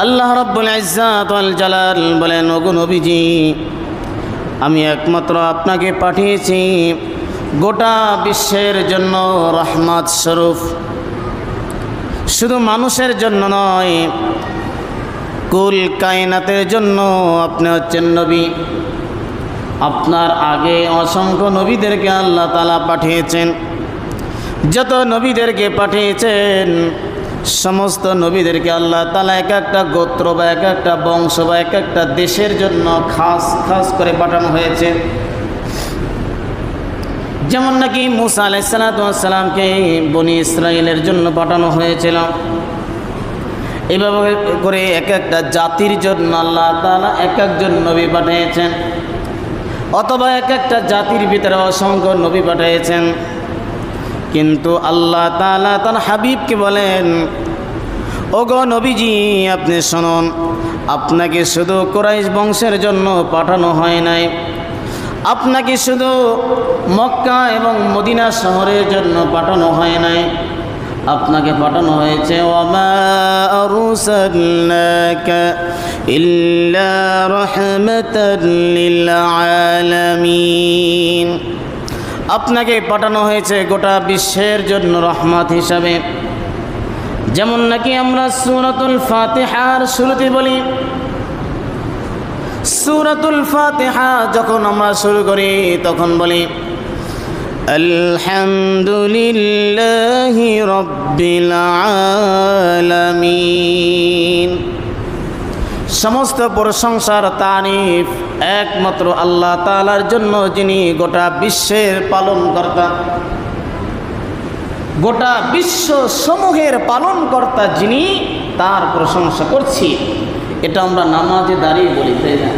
আল্লাহ রব্বুল ইজ্জাত ওয়াল জালাল বলেন, ওগো নবীজি, আমি একমাত্র আপনাকে পাঠিয়েছি। গোটা বিশ্বের জন্য রহমত স্বরূপ। শুধু মানুষের জন্য নয়, কুল কায়নাতের জন্য আপনি হচ্ছেন নবী। আপনার আগে অসংখ্য নবীদেরকে আল্লাহ তালা পাঠিয়েছেন। যত নবীদেরকে পাঠিয়েছেন সমস্ত নবীদেরকে আল্লাহ তালা এক একটা গোত্র বা এক একটা বংশ বা এক একটা দেশের জন্য খাস খাস করে পাঠানো হয়েছে। যেমন নাকি মুসা আলাইসালাতামকে বনি ইসরায়েলের জন্য পাঠানো হয়েছিল। এভাবে করে এক একটা জাতির জন্য আল্লাহ তালা এক একজন নবী পাঠিয়েছেন। অথবা এক একটা জাতির ভিতরে অসংখ্য নবী পাঠিয়েছেন। কিন্তু আল্লাহ তালা তার হাবিবকে বলেন, ওগো নবীজি, আপনি শুনুন, আপনাকে শুধু কোরাইশ বংশের জন্য পাঠানো হয় নাই। আপনাকে শুধু মক্কা এবং মদিনা শহরের জন্য পাঠানো হয় নাই। আপনাকে পাঠানো হয়েছে ইল্লা রাহমাতাল লিল আলামিন। আপনাকে পাঠানো হয়েছে গোটা বিশ্বের জন্য রহমত হিসাবে। যেমন নাকি আমরা সুরাতুল ফাতিহার শুরুতে বলি, সুরাতুল ফাতিহা যখন আমরা শুরু করি, তখন বলি, আলহামদুলিল্লাহি রব্বিল আলামিন। সমস্ত প্রশংসার তারিফ একমাত্র আল্লাহ তালার জন্য যিনি গোটা বিশ্বের পালনকর্তা গোটা বিশ্ব সমূহের পালনকর্তা যিনি, তার প্রশংসা করছি। এটা আমরা নামাজে দাঁড়িয়ে বলি, তাই না?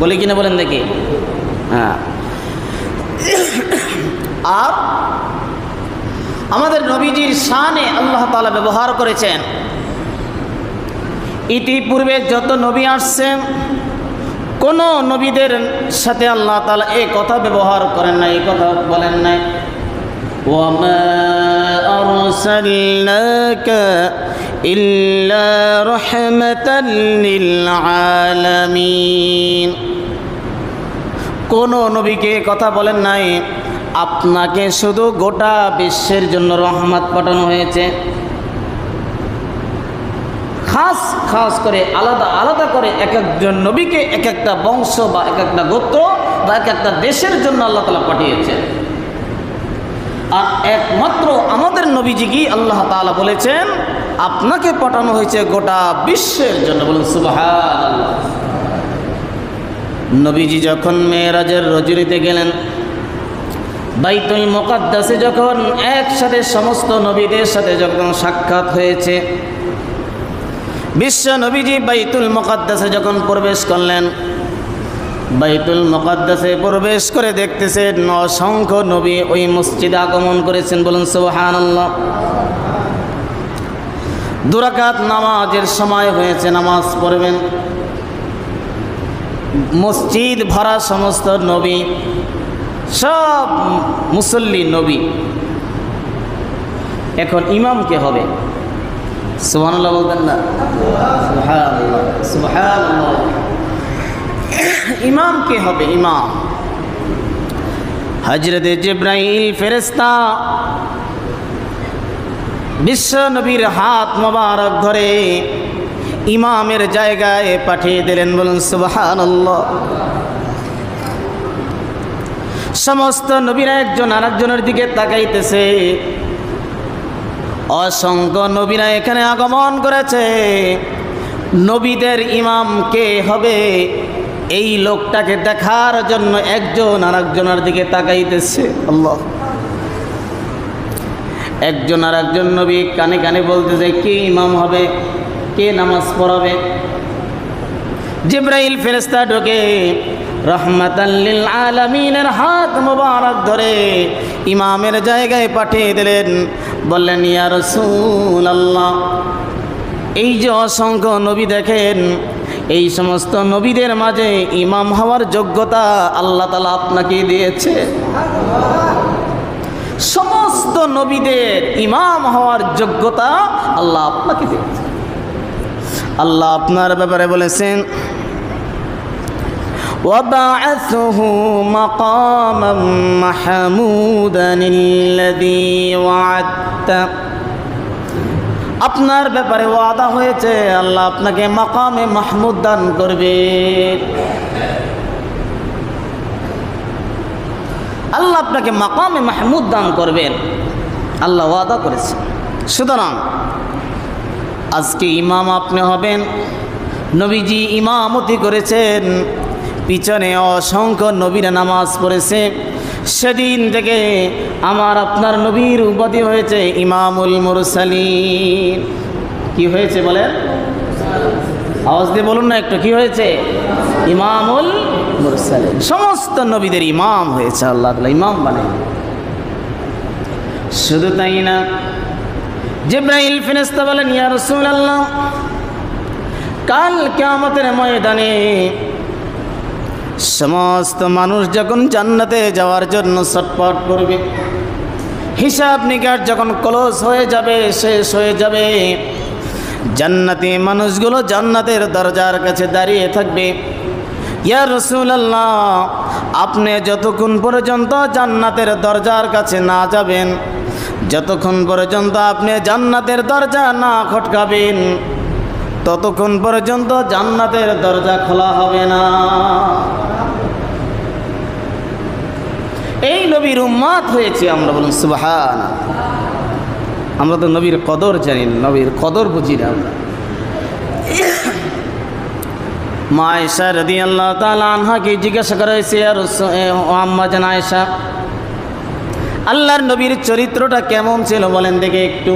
বলি কিনা বলেন দেখি। হ্যাঁ। আর আমাদের নবীজির শানে আল্লাহ তালা ব্যবহার করেছেন। ইতিপূর্বে যত নবী আসছেন কোন নবীদের সাথে আল্লাহ তালা এই কথা ব্যবহার করেন নাই এই কথা বলেন নাই وما أرسلناك إلا رحمة للعالمين কোন নবীকে কথা বলেন নাই আপনাকে শুধু গোটা বিশ্বের জন্য রহমত পাঠানো হয়েছে খাস খাস করে আলাদা আলাদা করে এক একজন নবীকে এক একটা বংশ বা এক একটা গোত্র বা এক একটা দেশের জন্য আল্লাহ তালা পাঠিয়েছেন। আর একমাত্র আমাদের নবীজিকে আল্লাহ তালা বলেছেন, আপনাকে পাঠানো হয়েছে গোটা বিশ্বের জন্য। বলুন সুবাহ নবীজি যখন মেয়েরাজের রজনীতে গেলেন, বাইতুল মোকাদ্দাসে যখন একসাথে সমস্ত নবীদের সাথে যখন সাক্ষাৎ হয়েছে বিশ্ব নবীজি বাইতুল মোকাদ্দাসে যখন প্রবেশ করলেন, বাইতুল মোকাদ্দাসে প্রবেশ করে দেখতেছেন অসংখ্য নবী ওই মসজিদে আগমন করেছেন বলুন সোহান দুরাকাত নামাজের সময় হয়েছে, নামাজ পড়বেন। মসজিদ ভরা সমস্ত নবী, সব মুসল্লি নবী। এখন ইমামকে হবে? সুবহানাল্লাহ বলতেন না? ইমাম কে হবে ইমাম? হজরত জিব্রাইল ফেরেস্তা বিশ্ব নবীর হাত মোবারক ধরে ইমামের জায়গায় পাঠিয়ে দিলেন, বলুন সুবহানাল্লাহ। সমস্ত নবীরা একজন আরেকজনের দিকে তাকাইতেছে। অসংখ্য নবীরা এখানে আগমন করেছে। নবীদের ইমাম কে হবে? এই লোকটাকে দেখার জন্য একজন আর একজনের দিকে তাকাইতেছে। আল্লাহ। একজন আর একজন নবী কানে কানে বলতেছে কে ইমাম হবে? কে নামাজ পড়াবে? জিব্রাইল ফেরেস্তা ঢোকে রহমাতাল্লিল আলমিনের হাত মোবারক ধরে ইমামের জায়গায় পাঠিয়ে দিলেন। বললেন, ইয়া আল্লাহ এই যে অসংখ্য নবী দেখেন, এই সমস্ত নবীদের মাঝে ইমাম হওয়ার যোগ্যতা আল্লাহ তালা আপনাকে দিয়েছে। সমস্ত নবীদের ইমাম হওয়ার যোগ্যতা আল্লাহ আপনাকে দিয়েছে। আল্লাহ আপনার ব্যাপারে বলেছেন وبعثه مقاما محمودا الذي وعدت আপনার ব্যাপারে ওয়াদা হয়েছে আল্লাহ আপনাকে মাকামে মাহমুদ দান করবে আল্লাহ আপনাকে মাকামে মাহমুদ দান করবেন আল্লাহ ওয়াদা করেছে সুতরাং আজকে ইমাম আপনি হবেন নবীজি ইমামতি করেছেন পিছনে অসংখ্য নবীরা নামাজ পড়েছে। সেদিন থেকে আমার আপনার নবীর উপাধি হয়েছে ইমামুল মুরসালিন। কি হয়েছে বলেন? আওয়াজ দিয়ে বলুন না একটু, কি হয়েছে? ইমামুল মুরসালিন। সমস্ত নবীদের ইমাম হয়েছে, আল্লাহ ইমাম বানাই শুধু তাই না, জিব্রাইল ফেরেশতা বলেন, ইয়া রাসূলুল্লাহ, কাল কিয়ামতের ময়দানে সমস্ত মানুষ যখন জান্নাতে যাওয়ার জন্য ছটপট করবে, হিসাব নিকাশ যখন ক্লোজ হয়ে যাবে, শেষ হয়ে যাবে। জান্নাতি মানুষগুলো জান্নাতের দরজার কাছে দাঁড়িয়ে থাকবে। ইয়া রসুলাল্লাহ, আপনি যতক্ষণ পর্যন্ত জান্নাতের দরজার কাছে না যাবেন, যতক্ষণ পর্যন্ত আপনি জান্নাতের দরজা না খটকাবেন ততক্ষণ পর্যন্ত জান্নাতের দরজা খোলা হবে না। এই নবীর উম্মাদ হয়েছে আমরা বলুন সুবাহান আমরা তো নবীর কদর জানি না, নবীর কদর বুঝি না আমরা। মা রদি আল্লাহ জিজ্ঞাসা করা হয়েছে আর আম্মা জান আয়সা আল্লাহর নবীর চরিত্রটা কেমন ছিল? বলেন দেখে একটু।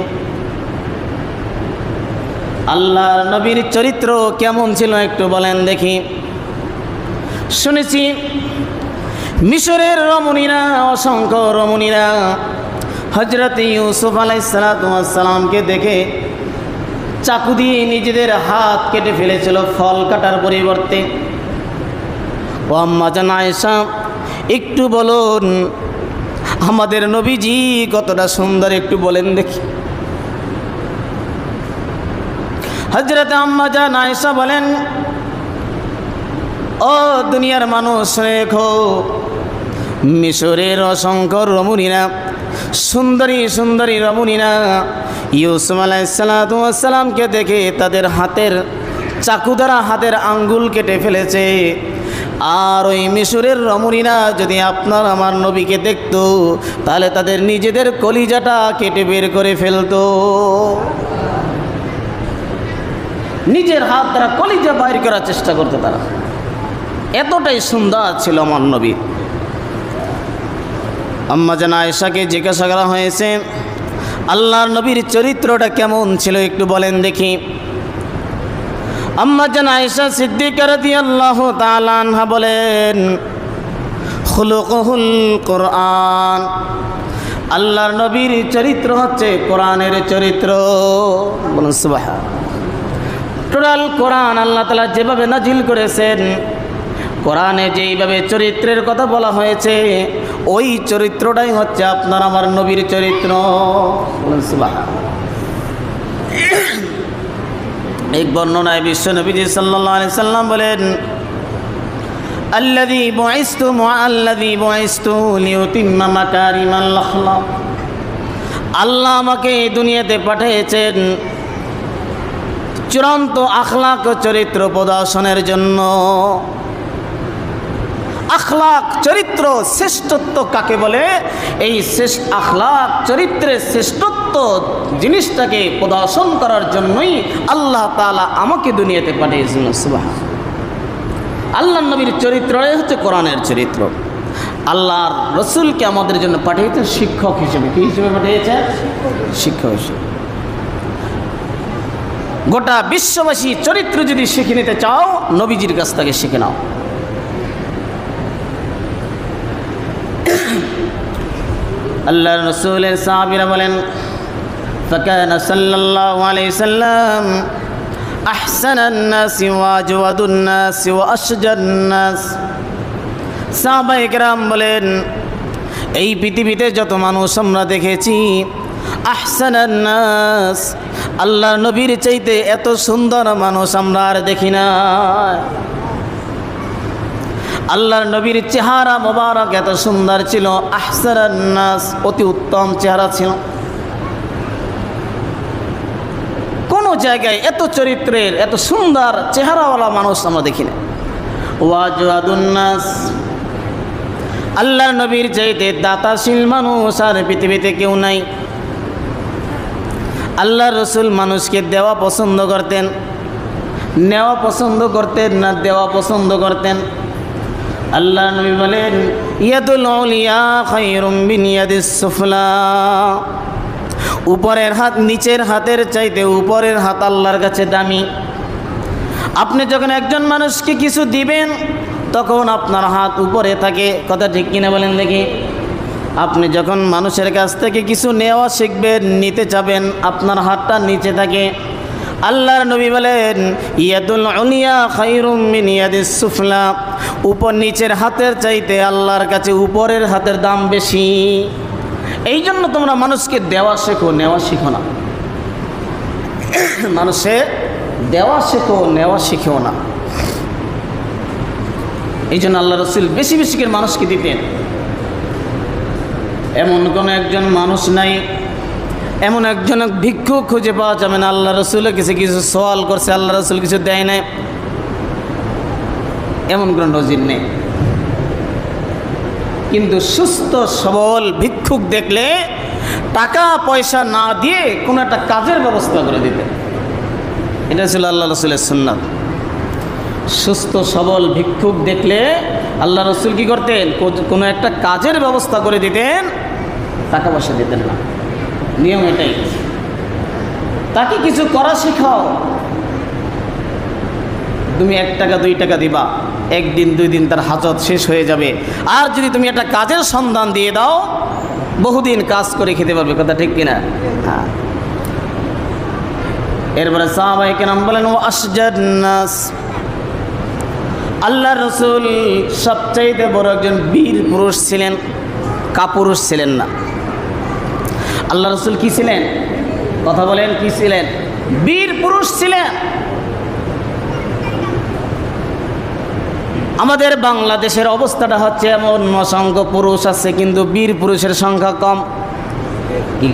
আল্লাহর নবীর চরিত্র কেমন ছিল একটু বলেন দেখি। শুনেছি, মিশরের রমণীরা, অসংখ্য রমণীরা হজরত ইউসুফ আলাইসালামকে দেখে চাকু দিয়ে নিজেদের হাত কেটে ফেলেছিল ফল কাটার পরিবর্তে। ও আম্মা জান একটু বলুন, আমাদের নবীজি কতটা সুন্দর একটু বলেন দেখি। হজরত আম্মা জান বলেন, ও দুনিয়ার মানুষ রেখো, মিশরের অসংখ্য রমণীরা, সুন্দরী সুন্দরী রমণীরা ইউসুফ আলাইসালামকে দেখে তাদের হাতের চাকু দ্বারা হাতের আঙ্গুল কেটে ফেলেছে। আর ওই মিশরের রমণীরা যদি আপনার আমার নবীকে দেখত, তাহলে তাদের নিজেদের কলিজাটা কেটে বের করে ফেলতো। নিজের হাত দ্বারা কলিজা বাইর করার চেষ্টা করতো তারা। এতটাই সুন্দর ছিল আমার নবী। আম্মা জান আয়েশাকে জিজ্ঞাসা করা হয়েছে, আল্লাহর নবীর চরিত্রটা কেমন ছিল একটু বলেন দেখি। আম্মা জান আয়েশা সিদ্দিকার দিয়ে আল্লাহ তালানহা বলেন, খুলুকহুল কোরআন। আল্লাহর নবীর চরিত্র হচ্ছে কোরআনের চরিত্র। বলুন সুবাহ টোটাল কোরআন আল্লাহ তালা যেভাবে নাজিল করেছেন, কোরআনে যেইভাবে চরিত্রের কথা বলা হয়েছে, ওই চরিত্রটাই হচ্ছে আপনার আমার নবীর চরিত্র। এক বর্ণনায় বিশ্ব নবীজি আলাইহি সাল্লাম বলেন, আল্লাযী বুইসতু মুআল্লাযী বুইসতু লিউতিম্মা মাকারিমাল আল্লাহ আমাকে এই দুনিয়াতে পাঠিয়েছেন চূড়ান্ত আখলাক চরিত্র প্রদর্শনের জন্য। আখলাক চরিত্র শ্রেষ্ঠত্ব কাকে বলে? এই শ্রেষ্ঠ আখলাক চরিত্রের শ্রেষ্ঠত্ব জিনিসটাকে প্রদর্শন করার জন্যই আল্লাহ তাআলা আমাকে দুনিয়াতে পাঠিয়েছেন সুবাহ আল্লাহ নবীর চরিত্রটাই হচ্ছে কোরআনের চরিত্র। আল্লাহর রসুলকে আমাদের জন্য পাঠিয়েছেন শিক্ষক হিসেবে। কি হিসেবে পাঠিয়েছেন? শিক্ষক হিসেবে। গোটা বিশ্ববাসী চরিত্র যদি শিখে নিতে চাও নবীজির কাছ থেকে শিখে নাও আল্লাহ রসুলের সাহাবিরা বলেন فكان صلى الله عليه وسلم أحسن الناس وأجود الناس وأشجر الناس সাহাবা একরাম বলেন এই পৃথিবীতে যত মানুষ আমরা দেখেছি আহসানান নাস। আল্লাহ নবীর চাইতে এত সুন্দর মানুষ আমরা আর দেখি না। আল্লাহর নবীর চেহারা মোবারক এত সুন্দর ছিল আহসানান নাস অতি উত্তম চেহারা ছিল। কোনো জায়গায় এত চরিত্রের, এত সুন্দর চেহারাওয়ালা মানুষ আমরা দেখি না। ওয়াজুয়াদুন্নাস আল্লাহর নবীর চাইতে দাতাশীল মানুষ আর পৃথিবীতে কেউ নাই। আল্লাহ রসুল মানুষকে দেওয়া পছন্দ করতেন, নেওয়া পছন্দ করতেন না দেওয়া পছন্দ করতেন। আল্লাহ নবী বলেন, ইয়াদুল আউলিয়া খায়রুম উপরের হাত নিচের হাতের চাইতে উপরের হাত আল্লাহর কাছে দামি। আপনি যখন একজন মানুষকে কিছু দিবেন, তখন আপনার হাত উপরে থাকে। কথা ঠিক কিনা বলেন দেখি। আপনি যখন মানুষের কাছ থেকে কিছু নেওয়া শিখবেন নিতে চাবেন, আপনার হাতটা নিচে থাকে। আল্লাহর নবী বলেন, ইয়াদুল উলিয়া খাইরুম মিন ইয়াদিস সুফলা। উপর নিচের হাতের চাইতে আল্লাহর কাছে উপরের হাতের দাম বেশি। এই জন্য তোমরা মানুষকে দেওয়া শেখো, নেওয়া শিখো না। মানুষে দেওয়া শেখো, নেওয়া শিখেও না। এই জন্য আল্লাহ রসুল বেশি বেশি করে মানুষকে দিতেন। এমন কোনো একজন মানুষ নাই। এমন একজন ভিক্ষুক খুঁজে পাওয়া যাবে না। আল্লাহ রসুলের কিছু কিছু সওয়াল করছে, আল্লাহ রসুল কিছু দেয় নাই। এমন কোনো নজির নেই। কিন্তু সুস্থ, সবল ভিক্ষুক দেখলে টাকা পয়সা না দিয়ে কোনো একটা কাজের ব্যবস্থা করে দিতে। এটা ছিল আল্লাহ রসুলের সুন্নাত। সুস্থ, সবল ভিক্ষুক দেখলে আল্লাহ রসুল কি করতেন? কোনো একটা কাজের ব্যবস্থা করে দিতেন, টাকা পয়সা দিতেন না। নিয়ম এটাই। তাকে কিছু করা শেখাও। তুমি এক টাকা, দুই টাকা দিবা। একদিন, দুই দিন তার হাজত শেষ হয়ে যাবে। আর যদি তুমি একটা কাজের সন্ধান দিয়ে দাও, বহুদিন কাজ করে খেতে পারবে। কথা ঠিক কিনা? হ্যাঁ। এরপরে সাহাবাহিকে নাম বলেন ও নাস। আল্লাহ রসুল সবচাইতে বড় একজন বীর পুরুষ ছিলেন, কাপুরুষ ছিলেন না। আল্লাহ রসুল কি ছিলেন? কথা বলেন, কি ছিলেন? বীর পুরুষ ছিলেন। আমাদের বাংলাদেশের অবস্থাটা হচ্ছে এমন, অসংখ্য পুরুষ আছে কিন্তু বীর পুরুষের সংখ্যা কম।